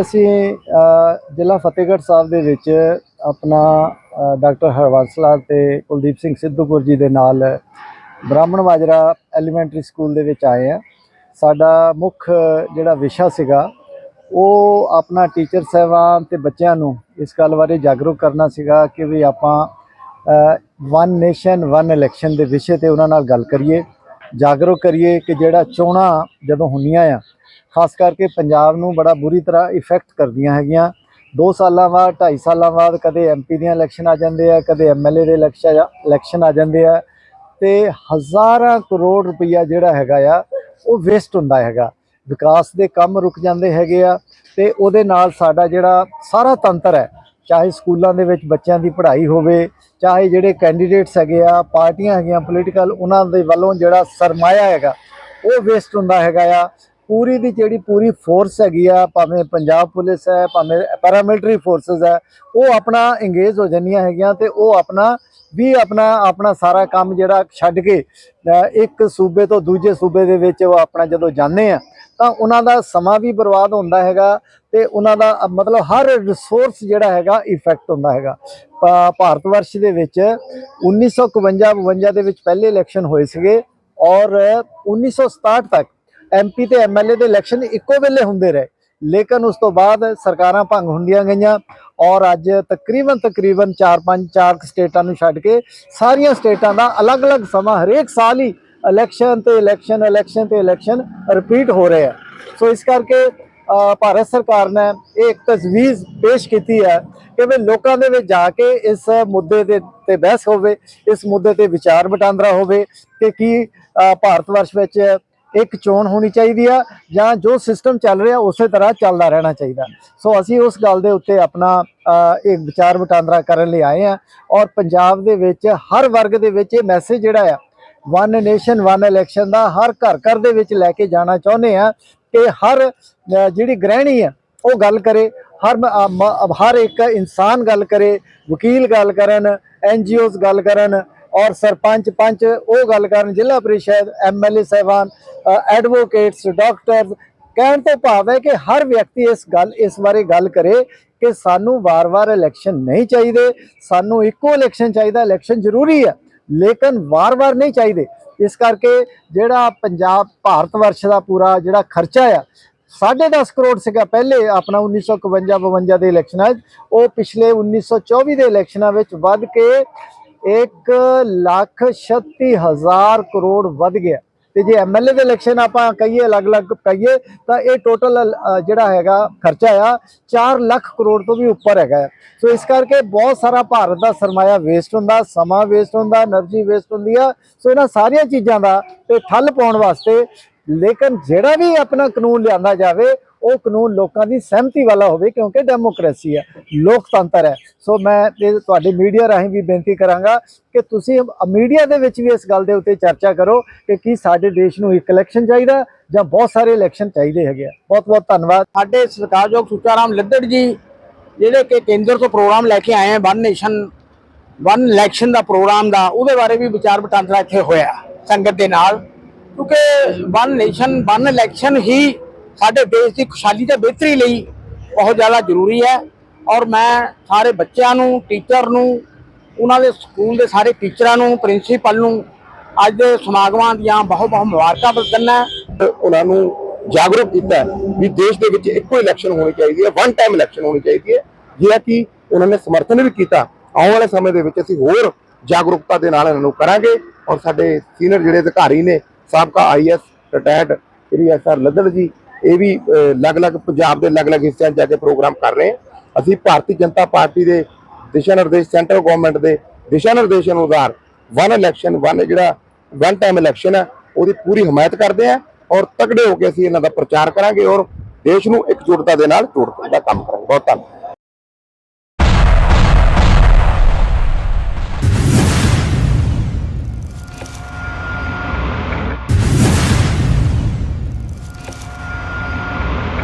ਅਸੀਂ ਜ਼ਿਲ੍ਹਾ ਫਤਿਹਗੜ੍ਹ ਸਾਹਿਬ ਦੇ ਵਿੱਚ ਆਪਣਾ ਅ, ਡਾਕਟਰ ਹਰਵੰਸਲਾ ਤੇ ਕੁਲਦੀਪ ਸਿੰਘ ਸਿੱਧੂਪੁਰ ਜੀ ਦੇ ਨਾਲ ਬ੍ਰਾਹਮਣ ਮਾਜਰਾ ਐਲੀਮੈਂਟਰੀ ਸਕੂਲ ਦੇ ਵਿੱਚ ਆਏ ਆ। ਸਾਡਾ ਮੁੱਖ ਜਿਹੜਾ ਵਿਸ਼ਾ ਸੀਗਾ ਉਹ ਆਪਣਾ ਟੀਚਰ ਸਾਹਿਬਾਨ ਤੇ ਬੱਚਿਆਂ ਨੂੰ ਇਸ ਗੱਲ ਬਾਰੇ ਜਾਗਰੂਕ ਕਰਨਾ ਸੀਗਾ ਕਿ ਵੀ ਆਪਾਂ ਵਨ ਨੇਸ਼ਨ ਵਨ ਇਲੈਕਸ਼ਨ ਦੇ ਵਿਸ਼ੇ ਤੇ ਉਹਨਾਂ ਨਾਲ ਗੱਲ ਕਰੀਏ ਜਾਗਰੂਕ ਕਰੀਏ ਕਿ ਜਿਹੜਾ ਚੋਣਾਂ ਜਦੋਂ ਹੁੰਦੀਆਂ ਆ ਖਾਸ ਕਰਕੇ ਪੰਜਾਬ ਨੂੰ ਬੜਾ ਬੁਰੀ ਤਰ੍ਹਾਂ ਇਫੈਕਟ ਕਰਦੀਆਂ ਹੈਗੀਆਂ। 2 ਸਾਲਾਂ ਬਾਅਦ 2.5 ਸਾਲਾਂ ਬਾਅਦ ਕਦੇ ਐਮਪੀ ਦੀਆਂ ਇਲੈਕਸ਼ਨ ਆ ਜਾਂਦੇ ਆ, ਕਦੇ ਐਮਐਲਏ ਦੇ ਇਲੈਕਸ਼ਨ ਇਲੈਕਸ਼ਨ ਆ ਜਾਂਦੇ ਆ। ਤੇ ਹਜ਼ਾਰਾਂ ਕਰੋੜ ਰੁਪਈਆ ਜਿਹੜਾ ਹੈਗਾ ਆ, ਉਹ ਵੇਸਟ ਹੁੰਦਾ ਹੈਗਾ। ਵਿਕਾਸ ਦੇ ਕੰਮ ਰੁਕ ਜਾਂਦੇ ਹੈਗੇ ਆ ਤੇ ਉਹਦੇ ਨਾਲ ਸਾਡਾ ਜਿਹੜਾ ਸਾਰਾ ਤੰਤਰ ਹੈ, ਚਾਹੇ ਸਕੂਲਾਂ ਦੇ ਵਿੱਚ ਬੱਚਿਆਂ ਦੀ ਪੜ੍ਹਾਈ ਹੋਵੇ, ਚਾਹੇ ਜਿਹੜੇ ਕੈਂਡੀਡੇਟਸ ਹੈਗੇ ਆ, ਪਾਰਟੀਆਂ ਹੈਗੀਆਂ ਪੋਲੀਟੀਕਲ ਉਹਨਾਂ ਦੇ ਵੱਲੋਂ ਜਿਹੜਾ ਸਰਮਾਇਆ ਹੈਗਾ, ਉਹ ਵੇਸਟ ਹੁੰਦਾ ਹੈਗਾ ਆ। ਪੂਰੀ ਦੀ ਜਿਹੜੀ ਪੂਰੀ ਫੋਰਸ ਹੈਗੀ ਆ, ਭਾਵੇਂ ਪੰਜਾਬ ਪੁਲਿਸ ਹੈ, ਭਾਵੇਂ ਪੈਰਾਮਿਲਟਰੀ ਫੋਰਸਸ ਹੈ, ਉਹ ਆਪਣਾ ਇੰਗੇਜ ਹੋ ਜਾਂਦੀਆਂ ਹੈਗੀਆਂ ਤੇ ਉਹ ਆਪਣਾ ਵੀ ਆਪਣਾ ਆਪਣਾ ਸਾਰਾ ਕੰਮ ਜਿਹੜਾ ਛੱਡ ਕੇ ਇੱਕ ਸੂਬੇ ਤੋਂ ਦੂਜੇ ਸੂਬੇ ਦੇ ਵਿੱਚ ਉਹ ਆਪਣਾ ਜਦੋਂ ਜਾਂਦੇ ਆ, ਤਾਂ ਉਹਨਾਂ ਦਾ ਸਮਾਂ ਵੀ ਬਰਬਾਦ ਹੁੰਦਾ ਹੈਗਾ ਤੇ ਉਹਨਾਂ ਦਾ, ਮਤਲਬ ਹਰ ਰਿਸੋਰਸ ਜਿਹੜਾ ਹੈਗਾ ਇਫੈਕਟ ਹੁੰਦਾ ਹੈਗਾ। ਭਾਰਤ ਵਰਸ਼ ਦੇ ਵਿੱਚ 1951 52 ਦੇ ਵਿੱਚ ਪਹਿਲੇ ਇਲੈਕਸ਼ਨ ਹੋਏ ਸੀਗੇ ਔਰ 1967 ਤੱਕ ਐਮਪੀ ਤੇ ਐਮਐਲਏ ਦੇ ਇਲੈਕਸ਼ਨ ਇੱਕੋ ਵੇਲੇ ਹੁੰਦੇ ਰਹੇ। ਲੇਕਿਨ ਉਸ ਤੋਂ ਬਾਅਦ ਸਰਕਾਰਾਂ ਭੰਗ ਹੁੰਦੀਆਂ ਗਈਆਂ ਔਰ ਅੱਜ ਤਕਰੀਬਨ ਤਕਰੀਬਨ 4-5 ਚਾਰ ਸਟੇਟਾਂ ਨੂੰ ਛੱਡ ਕੇ ਸਾਰੀਆਂ ਸਟੇਟਾਂ ਦਾ ਅਲੱਗ-ਅਲੱਗ ਸਮਾਂ ਹਰੇਕ ਸਾਲ ਹੀ ਇਲੈਕਸ਼ਨ ਤੇ ਇਲੈਕਸ਼ਨ ਇਲੈਕਸ਼ਨ ਤੇ ਇਲੈਕਸ਼ਨ ਰਿਪੀਟ ਹੋ ਰਹੇ ਆ। ਸੋ ਇਸ ਕਰਕੇ ਭਾਰਤ ਸਰਕਾਰ ਨੇ ਇਹ ਇੱਕ ਤਜਵੀਜ਼ ਪੇਸ਼ ਕੀਤੀ ਹੈ ਕਿ ਵੀ ਲੋਕਾਂ ਦੇ ਵਿੱਚ ਜਾ ਕੇ ਇਸ ਮੁੱਦੇ ਦੇ ਤੇ ਬਹਿਸ ਹੋਵੇ, ਇਸ ਮੁੱਦੇ ਤੇ ਵਿਚਾਰ ਵਟਾਂਦਰਾ ਹੋਵੇ ਕਿ ਕੀ ਭਾਰਤ ਵਰਸ਼ ਵਿੱਚ ਇੱਕ ਚੋਣ ਹੋਣੀ ਚਾਹੀਦੀ ਆ ਜਾਂ ਜੋ ਸਿਸਟਮ ਚੱਲ ਰਿਹਾ ਉਸੇ ਤਰ੍ਹਾਂ ਚੱਲਦਾ ਰਹਿਣਾ ਚਾਹੀਦਾ। ਸੋ ਅਸੀਂ ਉਸ ਗੱਲ ਦੇ ਉੱਤੇ ਆਪਣਾ ਅ, ਇੱਕ ਵਿਚਾਰ ਵਟਾਂਦਰਾ ਕਰਨ ਲਈ ਆਏ ਆ ਔਰ ਪੰਜਾਬ ਦੇ ਵਿੱਚ ਹਰ ਵਰਗ ਦੇ ਵਿੱਚ ਇਹ ਮੈਸੇਜ ਜਿਹੜਾ ਆ ਵਨ ਨੇਸ਼ਨ ਵਨ ਇਲੈਕਸ਼ਨ ਦਾ ਹਰ ਘਰ ਘਰ ਦੇ ਵਿੱਚ ਲੈ ਕੇ ਜਾਣਾ ਚਾਹੁੰਦੇ ਆ ਕਿ ਹਰ ਜਿਹੜੀ ਗ੍ਰਹਿਣੀ ਆ ਉਹ ਗੱਲ ਕਰੇ ਹਰ ਹਰ ਇੱਕ ਇਨਸਾਨ ਗੱਲ ਕਰੇ ਵਕੀਲ ਗੱਲ ਕਰਨ ਐਨਜੀਓਜ਼ ਗੱਲ ਕਰਨ ਔਰ ਸਰਪੰਚ ਪੰਚ ਉਹ ਗੱਲ ਕਰਨ ਜ਼ਿਲ੍ਹਾ ਪ੍ਰੀਸ਼ਦ ਐਮਐਲਏ ਸਾਹਿਬਾਨ ਐਡਵੋਕੇਟਸ ਡਾਕਟਰਸ ਕਹਿਣ ਤੋਂ ਭਾਵ ਹੈ ਕਿ ਹਰ ਵਿਅਕਤੀ ਇਸ ਗੱਲ, ਇਸ ਬਾਰੇ ਗੱਲ ਕਰੇ ਕਿ ਸਾਨੂੰ ਵਾਰ-ਵਾਰ ਇਲੈਕਸ਼ਨ ਨਹੀਂ ਚਾਹੀਦੇ, ਸਾਨੂੰ ਇੱਕੋ ਇਲੈਕਸ਼ਨ ਚਾਹੀਦਾ ਇਲੈਕਸ਼ਨ ਜ਼ਰੂਰੀ ਹੈ, ਲੇਕਿਨ ਵਾਰ-ਵਾਰ ਨਹੀਂ ਚਾਹੀਦੇ। ਇਸ ਕਰਕੇ ਜਿਹੜਾ ਪੰਜਾਬ, ਭਾਰਤ ਵਰਸ਼ ਦਾ ਪੂਰਾ ਜਿਹੜਾ ਖਰਚਾ ਆ 10.5 ਕਰੋੜ ਸੀਗਾ ਪਹਿਲੇ ਆਪਣਾ 1951 52 ਦੇ ਇਲੈਕਸ਼ਨਾਂ 'ਚ ਉਹ ਪਿਛਲੇ 1924 ਦੇ ਇਲੈਕਸ਼ਨਾਂ ਵਿੱਚ ਵੱਧ ਕੇ 1 ਲੱਖ 36 ਹਜ਼ਾਰ ਕਰੋੜ ਵੱਧ ਗਿਆ। ਤੇ ਜੇ ਐਮਐਲਏ ਦੇ ਇਲੈਕਸ਼ਨ ਆਪਾਂ ਕਹੀਏ, ਅਲੱਗ-ਅਲੱਗ ਕਹੀਏ, ਤਾਂ ਇਹ ਟੋਟਲ ਜਿਹੜਾ ਹੈਗਾ ਖਰਚਾ ਆ 4 ਲੱਖ ਕਰੋੜ ਤੋਂ ਵੀ ਉੱਪਰ ਹੈਗਾ ਸੋ ਇਸ ਕਰਕੇ ਬਹੁਤ ਸਾਰਾ ਭਾਰਤ ਦਾ ਸਰਮਾਇਆ ਵੇਸਟ ਹੁੰਦਾ, ਸਮਾਂ ਵੇਸਟ ਹੁੰਦਾ એનર્ਜੀ ਵੇਸਟ ਹੁੰਦੀ ਆ। ਸੋ ਇਹਨਾਂ ਸਾਰੀਆਂ ਚੀਜ਼ਾਂ ਦਾ ਤੇ ਠੱਲ ਪਾਉਣ ਵਾਸਤੇ, ਲੇਕਿਨ ਜਿਹੜਾ ਵੀ ਆਪਣਾ ਕਾਨੂੰਨ ਲਿਆਂਦਾ ਜਾਵੇ ਉਹ ਕਾਨੂੰਨ ਲੋਕਾਂ ਦੀ ਸਹਿਮਤੀ ਵਾਲਾ ਹੋਵੇ ਕਿਉਂਕਿ ਡੈਮੋਕ੍ਰੇਸੀ ਹੈ, ਲੋਕਤੰਤਰ ਹੈ। ਸੋ ਮੈਂ ਤੁਹਾਡੇ ਮੀਡੀਆ ਰਾਹੀਂ ਵੀ ਬੇਨਤੀ ਕਰਾਂਗਾ ਕਿ ਤੁਸੀਂ ਮੀਡੀਆ ਦੇ ਵਿੱਚ ਵੀ ਇਸ ਗੱਲ ਦੇ ਉੱਤੇ ਚਰਚਾ ਕਰੋ ਕਿ ਕੀ ਸਾਡੇ ਦੇਸ਼ ਨੂੰ ਇੱਕ ਇਲੈਕਸ਼ਨ ਚਾਹੀਦਾ ਜਾਂ ਬਹੁਤ ਸਾਰੇ ਇਲੈਕਸ਼ਨ ਚਾਹੀਦੇ ਹੈਗੇ ਆ। ਬਹੁਤ ਬਹੁਤ ਧੰਨਵਾਦ। ਸਾਡੇ ਸਤਿਕਾਰਯੋਗ ਸੁਚਾਰਾਮ ਲੱਦੜ ਜੀ, ਜਿਹੜੇ ਕਿ ਕੇਂਦਰ ਤੋਂ ਪ੍ਰੋਗਰਾਮ ਲੈ ਕੇ ਆਏ ਆ ਵਨ ਨੇਸ਼ਨ ਵਨ ਇਲੈਕਸ਼ਨ ਦਾ ਪ੍ਰੋਗਰਾਮ ਦਾ, ਉਹਦੇ ਬਾਰੇ ਵੀ ਵਿਚਾਰ ਵਟਾਂਦਰਾ ਇੱਥੇ ਹੋਇਆ ਸੰਗਤ ਦੇ ਨਾਲ। ਕਿਉਂਕਿ ਵਨ ਨੇਸ਼ਨ ਵਨ ਇਲੈਕਸ਼ਨ ਹੀ ਸਾਡੇ ਦੇਸ਼ ਦੀ ਖੁਸ਼ਹਾਲੀ ਤੇ ਬਿਹਤਰੀ ਲਈ ਬਹੁਤ ਜ਼ਿਆਦਾ ਜ਼ਰੂਰੀ ਹੈ ਔਰ ਮੈਂ ਸਾਰੇ ਬੱਚਿਆਂ ਨੂੰ ਟੀਚਰ ਨੂੰ, ਉਹਨਾਂ ਦੇ ਸਕੂਲ ਦੇ ਸਾਰੇ ਟੀਚਰਾਂ ਨੂੰ ਪ੍ਰਿੰਸੀਪਲ ਨੂੰ ਅੱਜ ਦੇ ਸਮਾਗਮਾਂ ਦੀਆਂ ਬਹੁਤ ਬਹੁਤ ਮੁਬਾਰਕਾਂ ਦਿੰਦਾ ਉਹਨਾਂ ਨੂੰ ਜਾਗਰੂਕ ਕੀਤਾ ਵੀ ਦੇਸ਼ ਦੇ ਵਿੱਚ ਇੱਕੋ ਇਲੈਕਸ਼ਨ ਹੋਣੀ ਚਾਹੀਦੀ ਹੈ ਵਨ ਟਾਈਮ ਇਲੈਕਸ਼ਨ ਹੋਣੀ ਚਾਹੀਦੀ ਹੈ। ਜਿਹੜਾ ਕਿ ਉਹਨਾਂ ਨੇ ਸਮਰਥਨ ਵੀ ਕੀਤਾ। ਆਉਣ ਵਾਲੇ ਸਮੇਂ ਦੇ ਵਿੱਚ ਅਸੀਂ ਹੋਰ ਜਾਗਰੂਕਤਾ ਦੇ ਨਾਲ ਇਹਨਾਂ ਨੂੰ ਕਰਾਂਗੇ ਔਰ ਸਾਡੇ ਸੀਨੀਅਰ ਜਿਹੜੇ ਅਧਿਕਾਰੀ ਨੇ, ਸਾਬਕਾ IS retired Shri S R Laddar ji ਇਹ ਵੀ ਅਲੱਗ-ਅਲੱਗ ਪੰਜਾਬ ਦੇ ਅਲੱਗ-ਅਲੱਗ ਹਿੱਸਿਆਂ 'ਚ ਜਾ ਕੇ ਪ੍ਰੋਗਰਾਮ ਕਰ ਰਹੇ ਹਾਂ। ਅਸੀਂ ਭਾਰਤੀ ਜਨਤਾ ਪਾਰਟੀ ਦੇ ਦਿਸ਼ਾ ਨਿਰਦੇਸ਼, ਸੈਂਟਰਲ ਗਵਰਨਮੈਂਟ ਦੇ ਦਿਸ਼ਾ ਨਿਰਦੇਸ਼ ਅਨੁਸਾਰ ਵਨ ਇਲੈਕਸ਼ਨ ਵਨ ਜਿਹੜਾ ਵਨ ਟਾਈਮ ਇਲੈਕਸ਼ਨ ਹੈ ਉਹਦੀ ਪੂਰੀ ਹਮਾਇਤ ਕਰਦੇ ਹਾਂ ਔਰ ਤਕੜੇ ਹੋ ਕੇ ਅਸੀਂ ਇਹਨਾਂ ਦਾ ਪ੍ਰਚਾਰ ਕਰਾਂਗੇ ਔਰ ਦੇਸ਼ ਨੂੰ ਇਕਜੁੱਟਤਾ ਦੇ ਨਾਲ ਜੋੜਨ ਦਾ ਕੰਮ ਕਰਾਂਗੇ। ਬਹੁਤ ਧੰਨਵਾਦ।